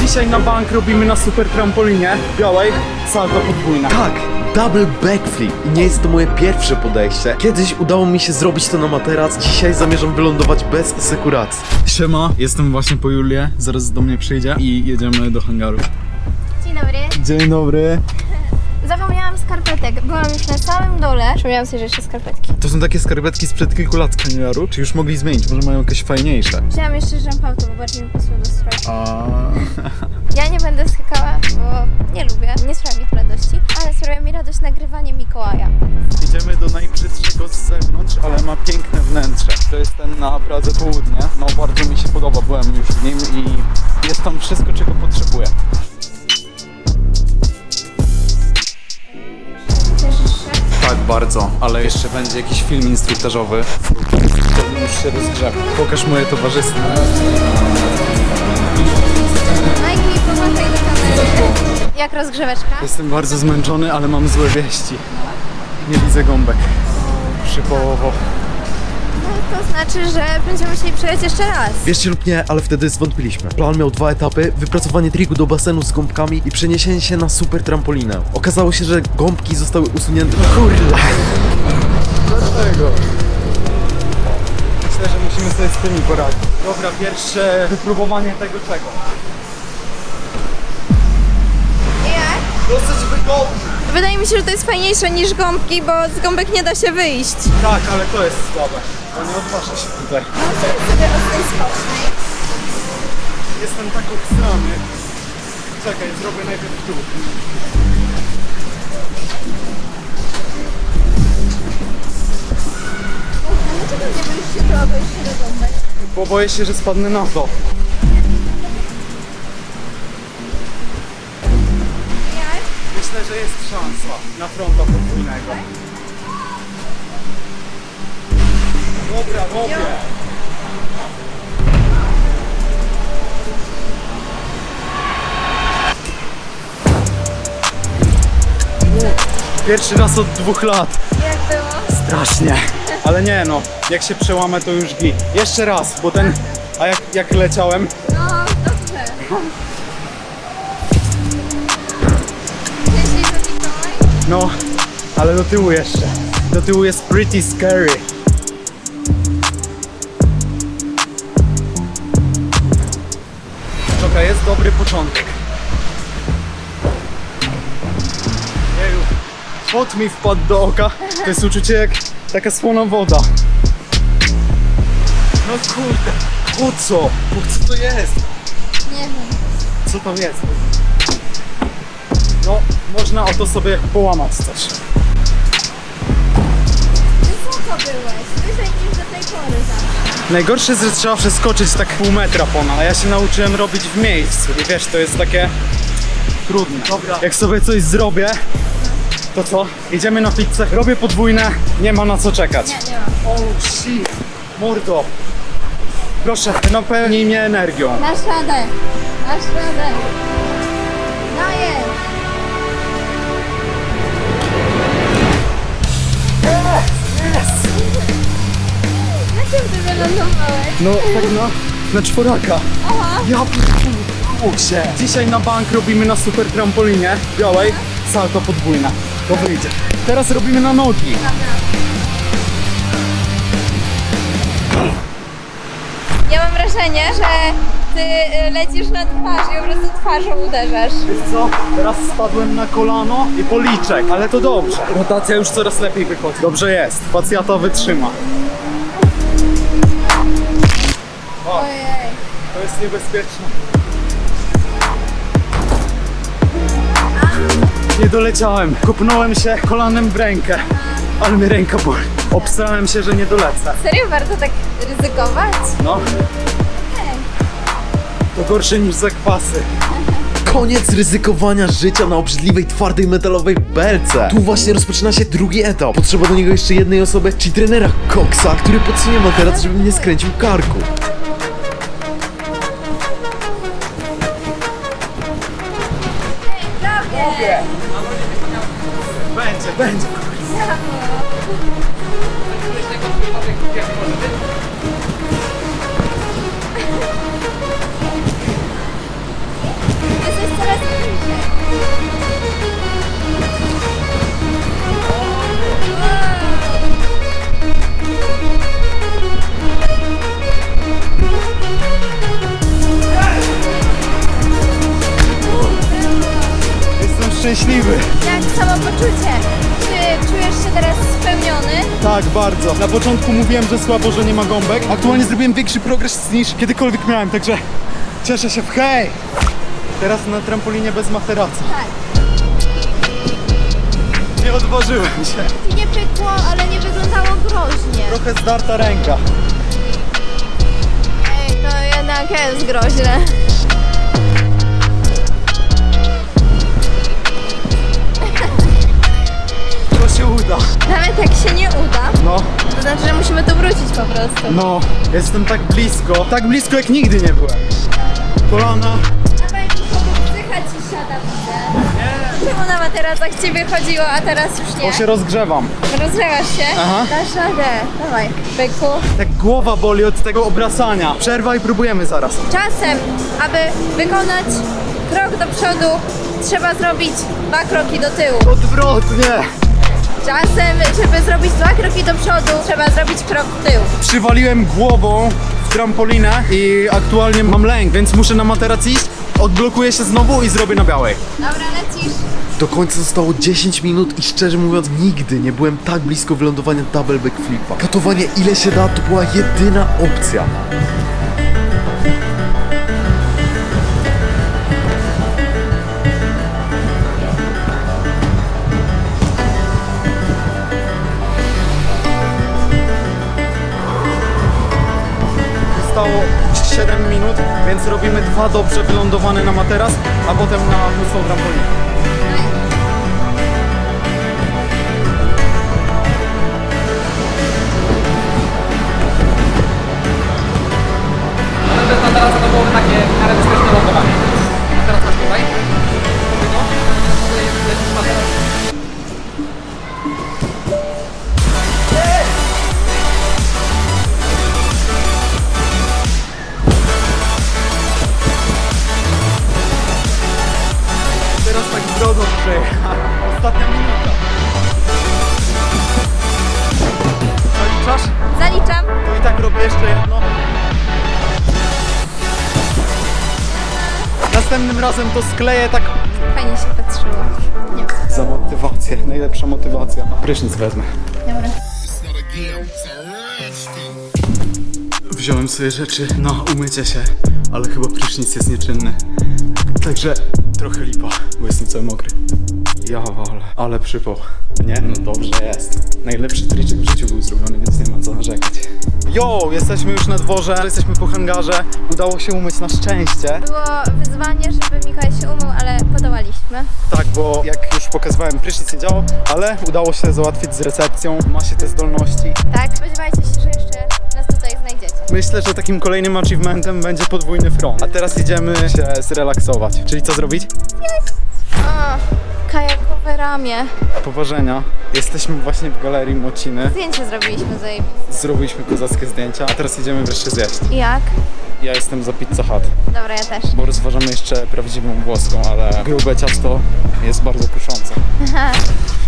Dzisiaj na bank robimy na super trampolinie białej salto podwójne. Tak, double backflip. I nie jest to moje pierwsze podejście. Kiedyś udało mi się zrobić to na materac, dzisiaj zamierzam wylądować bez sekuracji. Siema, jestem właśnie po Julię, zaraz do mnie przyjdzie i jedziemy do hangaru. Dzień dobry. Dzień dobry. Skarpetek. Byłam już na samym dole. Przypomniałam sobie, że jeszcze skarpetki. To są takie skarpetki sprzed kilku lat z hangaru, czy już mogli zmienić, może mają jakieś fajniejsze. Wzięłam jeszcze żampauto, bo bardziej mi pasło do stroju. A... Ja nie będę skakała, bo nie lubię. Nie sprawia mi to radości, ale sprawia mi radość nagrywanie Mikołaja. Idziemy do najbrzydszego z zewnątrz, ale ma piękne wnętrze. To jest ten na Pradze Południe. No bardzo mi się podoba, byłem już w nim i jest tam wszystko, czego potrzebuję. Bardzo, ale jeszcze będzie jakiś film instruktażowy. To już się rozgrzewam. Pokaż moje towarzystwo. Pomachaj do kamery. Jak rozgrzeweczka? Jestem bardzo zmęczony, ale mam złe wieści. Nie widzę gąbek. Przypołowo. To znaczy, że będziemy musieli przejechać jeszcze raz. Wierzcie lub nie, ale wtedy zwątpiliśmy. Plan miał dwa etapy, wypracowanie triku do basenu z gąbkami i przeniesienie się na super trampolinę. Okazało się, że gąbki zostały usunięte. Kurde! Dlaczego? Myślę, że musimy sobie z tymi poradzić. Dobra, pierwsze wypróbowanie tego czego. Jak? Dosyć wygodny. Wydaje mi się, że to jest fajniejsze niż gąbki, bo z gąbek nie da się wyjść. Tak, ale to jest słabe. Bo nie odważę się tutaj. sobie od tej skocznej. Jestem tak obstrany. Czekaj, zrobię najpierw tu. Dlaczego nie boisz się to obejść się gąbek? Bo boję się, że spadnę na to. Jak? Myślę, że jest szansa na fronta podwójnego. Dobra, robię. Pierwszy raz od dwóch lat. Jak było? Strasznie. Ale nie no, jak się przełamę to już git. Jeszcze raz, bo ten... A jak, jak leciałem, No, dobrze. To no, ale do tyłu jeszcze. Do tyłu jest pretty scary. Dobry początek. Jeju, pot mi wpadł do oka. To jest uczucie jak taka słona woda. No kurde, po co? Po co to jest? Nie wiem. Co tam jest? No, można o to sobie połamać coś. Wysoko byłeś. Wyżej niż do tej pory zawsze. Najgorsze jest, że trzeba przeskoczyć tak pół metra ponad, a ja się nauczyłem robić w miejscu i wiesz, to jest takie trudne. Dobra. Jak sobie coś zrobię, to co? Idziemy na pizzę, robię podwójne, nie ma na co czekać. Nie, nie ma. Oh shit, mordo. Proszę, napełnij mnie energią. Masz radę. Masz radę. Dajesz. Na czym ty wylądowałeś? No, tak na, na czworaka. Aha. Ja się. Dzisiaj na bank robimy na super trampolinie białej salto podwójne. To wyjdzie. Teraz robimy na nogi. Ja mam wrażenie, że ty y, lecisz na twarz i po prostu twarzą uderzasz. Wiesz co? Teraz spadłem na kolano i policzek, ale to dobrze. Rotacja już coraz lepiej wychodzi. Dobrze jest. Facjata wytrzyma. O, Ojej. to jest niebezpieczne. Nie doleciałem. Kopnąłem się kolanem w rękę. Ale mi ręka boli. Obstrałem się, że nie dolecę. Serio warto tak ryzykować? No. To gorsze niż zakwasy. Koniec ryzykowania życia na obrzydliwej, twardej, metalowej belce. Tu właśnie rozpoczyna się drugi etap. Potrzeba do niego jeszcze jednej osoby, czyli trenera Coxa, który podsunie materac, żeby mnie skręcił karku. Będzie, szczęśliwy. Jak samopoczucie? Czy czujesz się teraz spełniony? Tak, bardzo. Na początku mówiłem, że słabo, że nie ma gąbek. Aktualnie zrobiłem większy progres niż kiedykolwiek miałem, także cieszę się w hej! Teraz na trampolinie bez materacy. Tak. Nie odważyłem się. Nie pykło, ale nie wyglądało groźnie. Trochę zdarta ręka. Ej, to jednak jest groźne. Znaczy, że musimy tu wrócić po prostu. no, jestem tak blisko. Tak blisko jak nigdy nie byłem. Kolana. Dawaj mi psycha ci siada, widzę. Czemu na materacach ci wychodziło, a teraz już Bo nie? się rozgrzewam. Rozgrzewasz się? Aha. Dasz radę. Dawaj, byku. Tak głowa boli od tego obracania. Przerwa i próbujemy zaraz. Czasem, aby wykonać krok do przodu, trzeba zrobić dwa kroki do tyłu. Odwrotnie. Czasem, żeby zrobić dwa kroki do przodu, trzeba zrobić krok w tył. Przywaliłem głową w trampolinę i aktualnie mam lęk, więc muszę na materac iść. Odblokuję się znowu i zrobię na białej. Dobra, lecisz. Do końca zostało 10 minut i szczerze mówiąc nigdy nie byłem tak blisko wylądowania double backflipa. Katowanie ile się da to była jedyna opcja. Zostało 7 minut, więc robimy dwa dobrze wylądowane na materac, a potem na pustą trampolinę. Następnym razem to skleję tak Fajnie się patrzyło. Nie. za motywację. Najlepsza motywacja. Prysznic wezmę. Dobra. Wziąłem sobie rzeczy na umycie się, ale chyba prysznic jest nieczynny. Także trochę lipa, bo jestem cały mokry. Ja ale, ale przypał. Nie, no dobrze jest. Najlepszy triczek w życiu był zrobiony, więc nie ma co narzekać. Jo, jesteśmy już na dworze, jesteśmy po hangarze. Udało się umyć na szczęście. Było wyzwanie, żeby Mikołaj się umył, ale podołaliśmy. Tak, bo jak już pokazywałem, prysznic nie działał, ale udało się załatwić z recepcją. Ma się te zdolności. Tak, spodziewajcie się, że jeszcze nas tutaj znajdziecie. Myślę, że takim kolejnym achievementem będzie podwójny front. A teraz idziemy się zrelaksować. Czyli co zrobić? O, kajakowe ramię. Poważenia. Jesteśmy właśnie w galerii Mociny. Zdjęcie zrobiliśmy za Zrobiliśmy kozackie zdjęcia, a teraz idziemy wreszcie zjeść. I jak? Ja jestem za Pizza Hut, Dobra, ja też. bo rozważamy jeszcze prawdziwą włoską, ale grube ciasto jest bardzo kuszące.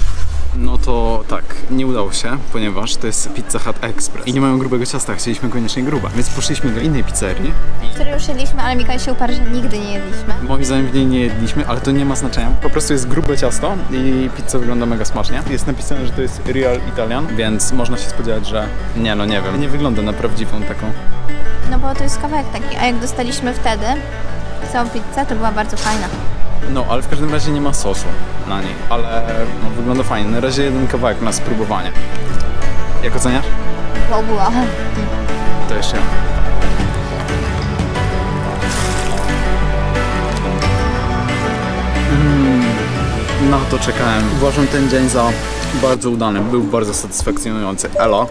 No to tak, nie udało się, ponieważ to jest Pizza Hut Express i nie mają grubego ciasta, chcieliśmy koniecznie grube, więc poszliśmy do innej pizzerii. Który już jedliśmy, ale Mikołaj się uparł, że nigdy nie jedliśmy. Moim zdaniem w niej nie jedliśmy, ale to nie ma znaczenia. Po prostu jest grube ciasto i pizza wygląda mega smacznie. Jest napisane, że to jest Real Italian, więc można się spodziewać, że nie no nie wiem, nie wygląda na prawdziwą taką. No bo to jest kawałek taki, a jak dostaliśmy wtedy całą pizzę, to była bardzo fajna. No, ale w każdym razie nie ma sosu na niej, ale no, wygląda fajnie. Na razie jeden kawałek na spróbowanie. Jak oceniasz? Bo była. To jeszcze ja. Mm, na to czekałem. Uważam ten dzień za bardzo udany. Był bardzo satysfakcjonujący. Elo.